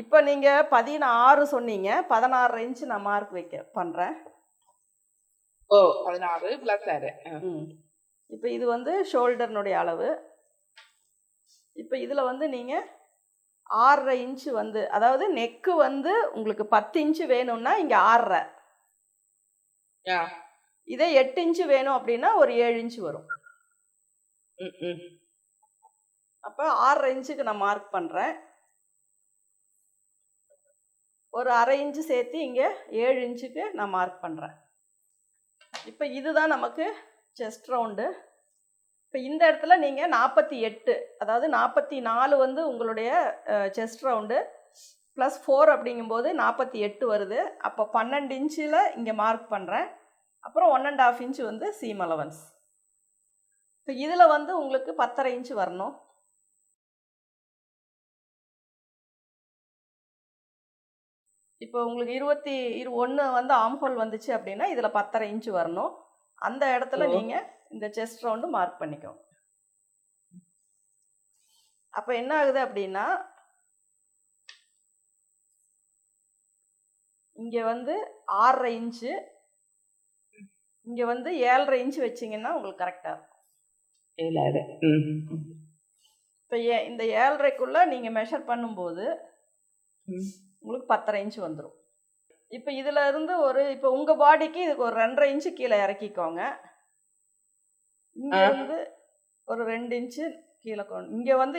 இப்போ நீங்கள் பதினாறு சொன்னீங்க. பதினாறு இன்ச்சு நான் மார்க் வைக்க பண்ணுறேன் ஓ பதினாறு பிளஸ் ஆறு. ம். இப்போ இது வந்து ஷோல்டர்னுடைய அளவு. இப்போ இதில் வந்து நீங்கள் ஆறரை இன்ச்சு வந்து அதாவது நெக்கு வந்து உங்களுக்கு பத்து இன்ச்சு வேணும்னா இங்கே ஆறரை. இதே எட்டு இன்ச்சு வேணும் அப்படின்னா ஒரு ஏழு இன்ச்சு வரும். அப்போ ஆறரை இன்ச்சுக்கு நான் மார்க் பண்ணுறேன் ஒரு அரை இன்ச்சு சேர்த்து இங்கே ஏழு இன்ச்சுக்கு நான் மார்க் பண்ணுறேன் இப்போ இதுதான் நமக்கு செஸ்ட் ரவுண்டு இப்போ இந்த இடத்துல நீங்கள் நாற்பத்தி எட்டு அதாவது நாற்பத்தி நாலு வந்து உங்களுடைய செஸ்ட் ரவுண்டு ப்ளஸ் ஃபோர் அப்படிங்கும்போது நாற்பத்தி எட்டு வருது. அப்போ பன்னெண்டு இன்ச்சில் இங்கே மார்க் பண்ணுறேன் அப்புறம் ஒன் அண்ட் ஆஃப் இன்ச்சு வந்து சீம் அலவன்ஸ் இப்போ இதில் வந்து உங்களுக்கு பத்தரை இன்ச்சு வரணும். இப்போ உங்களுக்கு இருபத்தி இரு ஒன்று வந்து ஆம்ஹோல் வந்துச்சு அப்படின்னா இதில் பத்தரை இன்ச்சு வரணும். அந்த இடத்துல. நீங்கள் இந்த செஸ்ட் ரவுண்டு மார்க் பண்ணிக்கோங்க. அப்போ என்ன ஆகுது அப்படின்னா இங்கே வந்து ஆறரை இன்ச்சு இங்கே வந்து ஏழரை இன்ச்சு வச்சிங்கன்னா உங்களுக்கு கரெக்டாக இருக்கும். ஏழாறு. ம். இப்போ ஏ இந்த ஏழரைக்குள்ளே நீங்கள் மெஷர் பண்ணும்போது உங்களுக்கு பத்தரை இன்ச்சு வந்துடும் இப்போ இதில் இருந்து ஒரு இப்போ உங்கள் பாடிக்கு இதுக்கு ஒரு ரெண்டரை இன்ச்சு கீழே இறக்கிக்கோங்க. இங்கே. வந்து ஒரு ரெண்டு இன்ச்சு கீழே கொண்டு இங்கே வந்து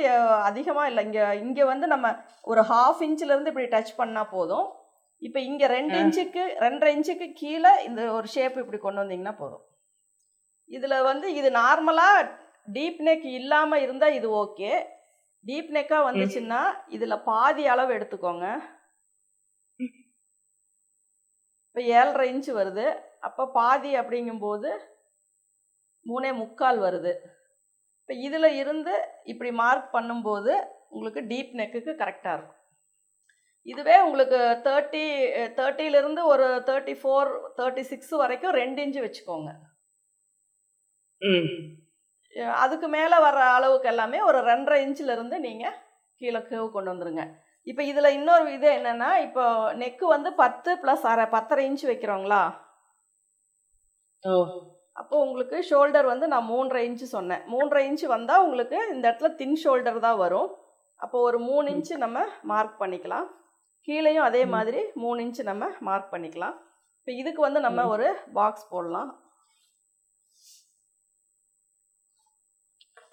அதிகமாக இல்லை. இங்கே இங்கே வந்து நம்ம ஒரு ஹாஃப் இன்ச்சிலேருந்து இப்படி டச் பண்ணால் போதும். இப்போ இங்கே ரெண்டு. இன்ச்சுக்கு ரெண்டரை இன்ச்சுக்கு கீழே இந்த ஒரு ஷேப் இப்படி கொண்டு வந்தீங்கன்னா போதும். இதில் வந்து இது நார்மலாக டீப் நெக் இல்லாமல் இருந்தால் இது ஓகே டீப் நெக்காக வந்துச்சுன்னா இதில் பாதி அளவு எடுத்துக்கோங்க. இப்போ ஏழரை இன்ச்சு வருது. அப்போ பாதி அப்படிங்கும்போது மூணே முக்கால் வருது. இப்போ இதில் இருந்து இப்படி மார்க் பண்ணும்போது உங்களுக்கு டீப் நெக்குக்கு கரெக்டாக இருக்கும். இதுவே உங்களுக்கு தேர்ட்டி தேர்ட்டியிலேருந்து ஒரு தேர்ட்டி ஃபோர் தேர்ட்டி சிக்ஸ் வரைக்கும் ரெண்டு இன்ச்சு வச்சுக்கோங்க. அதுக்கு மேலே வர அளவுக்கு எல்லாமே ஒரு ரெண்டரை இன்ச்சில் இருந்து நீங்கள் கீழே கேவ் கொண்டு வந்துருங்க. இப்போ இதில் இன்னொரு இது என்னென்னா இப்போ நெக்கு வந்து பத்து ப்ளஸ் அரை பத்தரை இன்ச் வைக்கிறோங்களா? ஓ. அப்போ உங்களுக்கு ஷோல்டர் வந்து நான் மூன்றரை இன்ச்சு சொன்னேன். மூன்றரை இன்ச்சு வந்தால் உங்களுக்கு இந்த இடத்துல தின் ஷோல்டர் தான் வரும். அப்போ ஒரு மூணு இன்ச்சு நம்ம மார்க் பண்ணிக்கலாம். கீழேயும் அதே. மாதிரி மூணு இன்ச்சு நம்ம மார்க் பண்ணிக்கலாம். இப்போ இதுக்கு வந்து நம்ம. ஒரு பாக்ஸ் போடலாம்.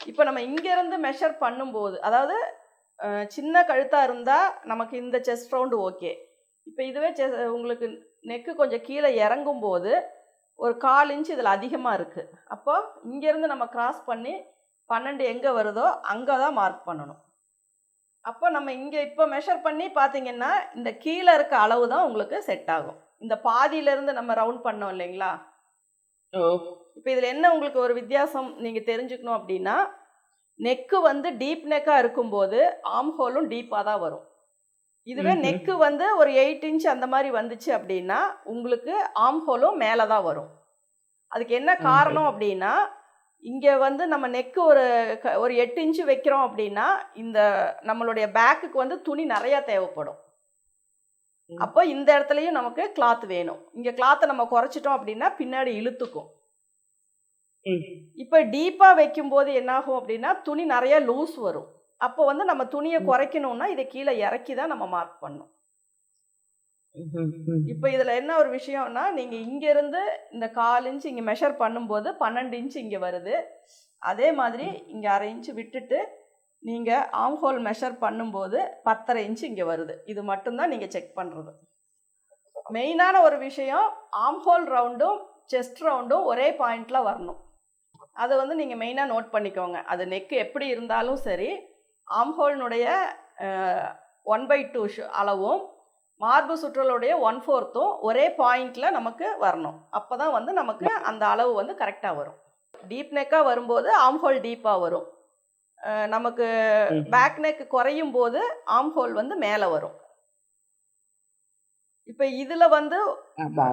இப்போ நம்ம இங்கேருந்து மெஷர் பண்ணும்போது அதாவது சின்ன கழுத்தாக இருந்தால் நமக்கு இந்த செஸ்ட் ரவுண்டு ஓகே இப்போ இதுவே செஸ் உங்களுக்கு நெக்கு கொஞ்சம் கீழே இறங்கும்போது ஒரு கால் இன்ச் இதில் அதிகமாக இருக்குது அப்போ இங்கேருந்து நம்ம கிராஸ் பண்ணி பன்னெண்டு எங்கே வருதோ அங்கே தான் மார்க் பண்ணணும். அப்போ நம்ம இங்கே இப்போ மெஷர் பண்ணி பார்த்தீங்கன்னா இந்த கீழே இருக்க அளவு தான் உங்களுக்கு செட் ஆகும். இந்த பாதியிலேருந்து நம்ம ரவுண்ட் பண்ணோம் இல்லைங்களா? இப்போ இதில் என்ன உங்களுக்கு ஒரு வித்தியாசம் நீங்கள் தெரிஞ்சுக்கணும் அப்படின்னா நெக்கு வந்து டீப் நெக்காக இருக்கும்போது ஆம் ஹோலும் டீப்பாக தான் வரும். இதுவே. நெக்கு வந்து ஒரு எயிட் இன்ச் அந்த மாதிரி வந்துச்சு அப்படின்னா உங்களுக்கு ஆம் ஹோலும் மேலே தான் வரும். அதுக்கு என்ன காரணம் அப்படின்னா இங்கே வந்து நம்ம நெக்கு ஒரு ஒரு எட்டு இன்ச்சு வைக்கிறோம் அப்படின்னா இந்த நம்மளுடைய பேக்குக்கு வந்து துணி நிறையா தேவைப்படும். அப்போ இந்த இடத்துலையும் நமக்கு கிளாத் வேணும். இங்கே கிளாத்தை நம்ம குறைச்சிட்டோம் அப்படின்னா பின்னாடி இழுத்துக்கும். இப்போ டீப்பாக வைக்கும்போது என்னாகும் அப்படின்னா துணி நிறைய லூஸ் வரும். அப்போ வந்து நம்ம துணியை. குறைக்கணும்னா இதை கீழே இறக்கி தான் நம்ம மார்க் பண்ணணும். இப்போ இதில் என்ன ஒரு விஷயம்னா நீங்கள் இங்கேருந்து இந்த கால் இன்ச் இங்கே மெஷர் பண்ணும்போது பன்னெண்டு இன்ச் இங்கே வருது. அதே மாதிரி இங்கே அரை இன்ச் விட்டுட்டு நீங்கள் ஆம் ஹோல் மெஷர் பண்ணும்போது பத்தரை இன்ச் இங்கே வருது. இது மட்டும்தான் நீங்கள் செக் பண்ணுறது மெயினான ஒரு விஷயம் ஆம் ஹோல் ரவுண்டும் செஸ்ட் ரவுண்டும் ஒரே பாயிண்டில் வரணும். அதை வந்து நீங்கள் மெயினாக நோட் பண்ணிக்கோங்க. அது நெக்கு எப்படி இருந்தாலும் சரி ஆம்ஹோல்னுடைய ஒன் பை டூ அளவும் மார்பு சுற்றலுடைய ஒன் ஃபோர்த்தும் ஒரே பாயிண்டில் நமக்கு வரணும். அப்போ தான் வந்து நமக்கு அந்த அளவு வந்து கரெக்டாக வரும். டீப் நெக்காக வரும்போது ஆம்ஹோல் டீப்பாக வரும். நமக்கு. பேக் நெக் குறையும் போது ஆம்ஹோல் வந்து மேலே வரும். இப்போ இதில் வந்து ஆமா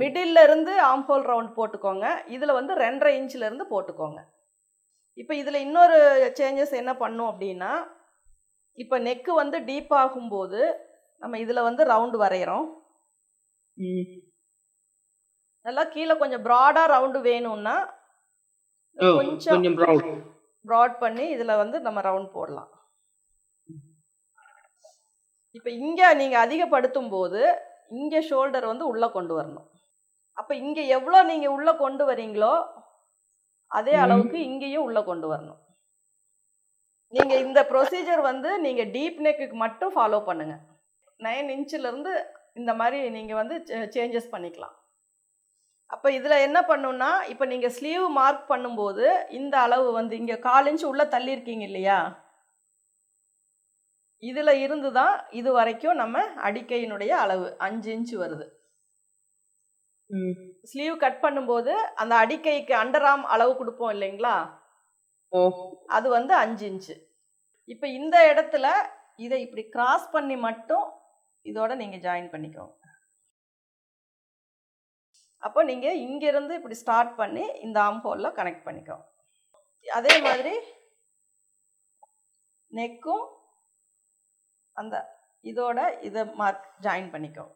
மிடில் இருந்து ஆம்ஹோல் ரவுண்ட் போட்டுக்கோங்க. இதில் வந்து ரெண்டரை இன்ச்ல இருந்து போட்டுக்கோங்க. இப்போ இதில் இன்னொரு சேஞ்சஸ் என்ன பண்ணும் அப்படின்னா இப்போ நெக்கு வந்து டீப் ஆகும்போது நம்ம இதில் வந்து ரவுண்டு வரைகிறோம் நல்லா கீழே கொஞ்சம் ப்ராடாக ரவுண்டு வேணும்னா கொஞ்சம் ப்ராட் பண்ணி இதில் வந்து நம்ம ரவுண்ட் போடலாம். இப்போ இங்கே நீங்கள் அதிகப்படுத்தும் போது இங்கே ஷோல்டர் வந்து உள்ளே கொண்டு வரணும். அப்போ இங்கே எவ்வளோ நீங்கள் உள்ளே கொண்டு வரீங்களோ அதே. அளவுக்கு இங்கேயும் உள்ளே கொண்டு வரணும். நீங்கள் இந்த ப்ரொசீஜர் வந்து நீங்கள் டீப் நெக்குக்கு மட்டும் ஃபாலோ பண்ணுங்கள் நைன் இன்ச்சிலேருந்து இந்த மாதிரி நீங்கள் வந்து சேஞ்சஸ் பண்ணிக்கலாம். அப்போ இதில் என்ன பண்ணுன்னா இப்போ நீங்கள் ஸ்லீவ் மார்க் பண்ணும்போது இந்த அளவு வந்து இங்கே கால் இன்ச் உள்ளே தள்ளியிருக்கீங்க இல்லையா? இதில் இருந்து தான் இது வரைக்கும் நம்ம அடிக்கையினுடைய அளவு அஞ்சு இன்ச் வருது. ஸ்லீவ் கட் பண்ணும்போது அந்த அடிக்கைக்கு அண்டர் ஆர்ம் அளவு கொடுப்போம் இல்லைங்களா? அது வந்து அஞ்சு இன்ச்சு இப்போ இந்த இடத்துல இதை இப்படி கிராஸ் பண்ணி மட்டும் இதோட நீங்கள் ஜாயின் பண்ணிக்கோங்க. அப்போ நீங்கள் இங்கேருந்து இப்படி ஸ்டார்ட் பண்ணி இந்த ஆம் ஹோலில் கனெக்ட் பண்ணிக்கோங்க. அதே மாதிரி நெக்கும் அந்த இதோட இதை மார்க் ஜாயின் பண்ணிக்கோ.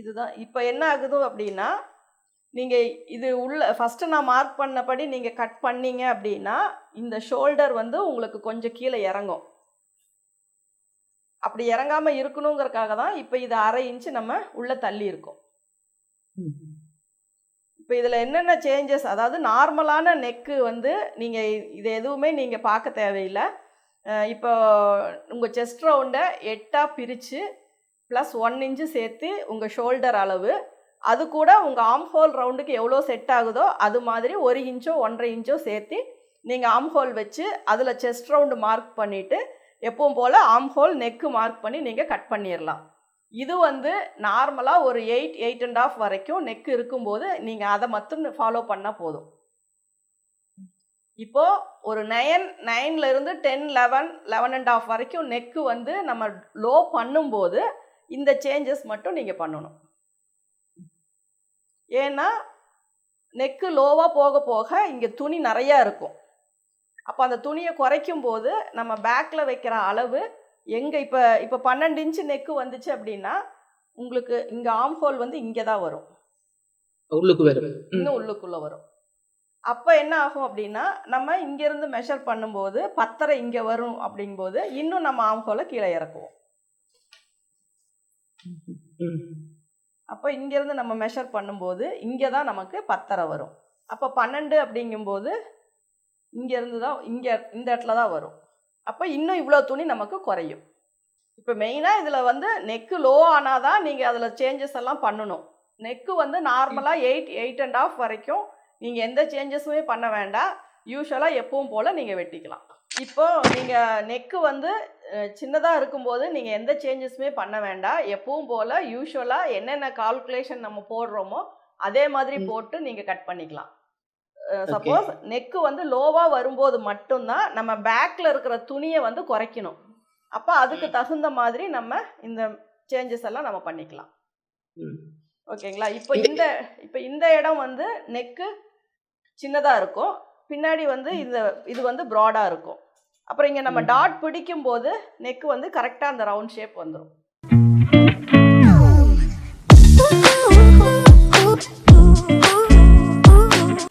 இதுதான். இப்போ என்ன ஆகுது அப்படின்னா நீங்கள் இது உள்ள ஃபஸ்ட்டு நான் மார்க் பண்ணபடி நீங்கள் கட் பண்ணீங்க அப்படின்னா இந்த ஷோல்டர் வந்து உங்களுக்கு கொஞ்சம் கீழே இறங்கும். அப்படி இறங்காமல் இருக்கணுங்கிறக்காக தான் இப்போ இது அரை இன்ச்சு நம்ம உள்ளே தள்ளி இருக்கோம். இப்போ இதில் என்னென்ன சேஞ்சஸ் அதாவது நார்மலான நெக்கு வந்து நீங்கள் இது எதுவுமே நீங்கள் பார்க்க தேவையில்லை. இப்போ உங்கள் செஸ்ட் ரவுண்டை எட்டாக பிரித்து ப்ளஸ் ஒன் இன்ச்சு சேர்த்து உங்கள் ஷோல்டர் அளவு அது கூட உங்கள் ஆம் ஹோல் ரவுண்டுக்கு எவ்வளோ செட் ஆகுதோ அது மாதிரி ஒரு இன்ச்சோ ஒன்றரை இன்ச்சோ சேர்த்து நீங்கள் ஆம் ஹோல் வச்சு அதில் செஸ்ட் ரவுண்டு மார்க் பண்ணிவிட்டு எப்பவும் போல் ஆம் ஹோல் நெக்கு மார்க் பண்ணி நீங்கள் கட் பண்ணிடலாம் இது வந்து நார்மலாக ஒரு எயிட் எயிட் அண்ட் ஆஃப் வரைக்கும் நெக் இருக்கும்போது நீங்கள் அதை மட்டும் ஃபாலோ பண்ணால் போதும். இப்போது ஒரு nine நைன்லேருந்து ten eleven eleven and half வரைக்கும் நெக்கு வந்து நம்ம லோ பண்ணும்போது இந்த சேஞ்சஸ் மட்டும் நீங்கள் பண்ணணும். ஏன்னா நெக்கு லோவாக போக போக இங்கே துணி நிறையா இருக்கும். அப்போ அந்த துணியை குறைக்கும் போது நம்ம பேக்கில் வைக்கிற அளவு எங்கே இப்போ இப்போ பன்னெண்டு இன்ச்சு நெக்கு வந்துச்சு அப்படின்னா உங்களுக்கு இங்கே ஆம் ஹோல் வந்து இங்கே தான் வரும். உள்ளுக்கு வரும். இன்னும் உள்ளுக்குள்ளே வரும். அப்போ என்ன ஆகும் அப்படின்னா நம்ம இங்கேருந்து மெஷர் பண்ணும்போது பத்தரை இங்கே வரும் அப்படிங்கும்போது இன்னும் நம்ம ஆம் ஹோலை கீழே இறக்குவோம். அப்போ இங்கேருந்து நம்ம மெஷர் பண்ணும்போது இங்கே தான் நமக்கு பத்தரை வரும். அப்போ பன்னெண்டு அப்படிங்கும்போது இங்கேருந்து தான் இங்கே இந்த இடத்துல தான் வரும். அப்போ இன்னும் இவ்வளோ துணி நமக்கு குறையும். இப்போ மெயினாக இதில் வந்து நெக்கு லோ ஆனால் தான் நீங்கள் அதில் சேஞ்சஸ் எல்லாம் பண்ணணும். நெக்கு வந்து நார்மலாக எயிட் எயிட் அண்ட் ஆஃப் வரைக்கும் நீங்கள் எந்த சேஞ்சஸுமே பண்ண வேண்டாம். யூஸ்வலாக எப்பவும் போல் நீங்கள் வெட்டிக்கலாம். இப்போ நீங்கள் நெக்கு வந்து சின்னதாக இருக்கும்போது நீங்கள் எந்த சேஞ்சஸுமே பண்ண வேண்டாம். எப்பவும் போல் யூஸ்வலாக என்னென்ன கால்குலேஷன் நம்ம போடுறோமோ அதே மாதிரி. போட்டு நீங்கள் கட் பண்ணிக்கலாம். சப்போஸ் நெக்கு வந்து லோவாக வரும்போது மட்டும்தான் நம்ம பேக்கில் இருக்கிற துணியை வந்து குறைக்கணும். அப்போ அதுக்கு தகுந்த மாதிரி நம்ம இந்த சேஞ்சஸ் எல்லாம் நம்ம பண்ணிக்கலாம். ஓகேங்களா இப்போ இந்த இப்போ இந்த இடம் வந்து நெக்கு சின்னதாக இருக்கும். பின்னாடி வந்து இந்த இது வந்து ப்ராடாக இருக்கும். அப்புறம் இங்கே நம்ம. டாட் பிடிக்கும் போது நெக்கு வந்து கரெக்டாக அந்த ரவுண்ட் ஷேப் வந்துடும்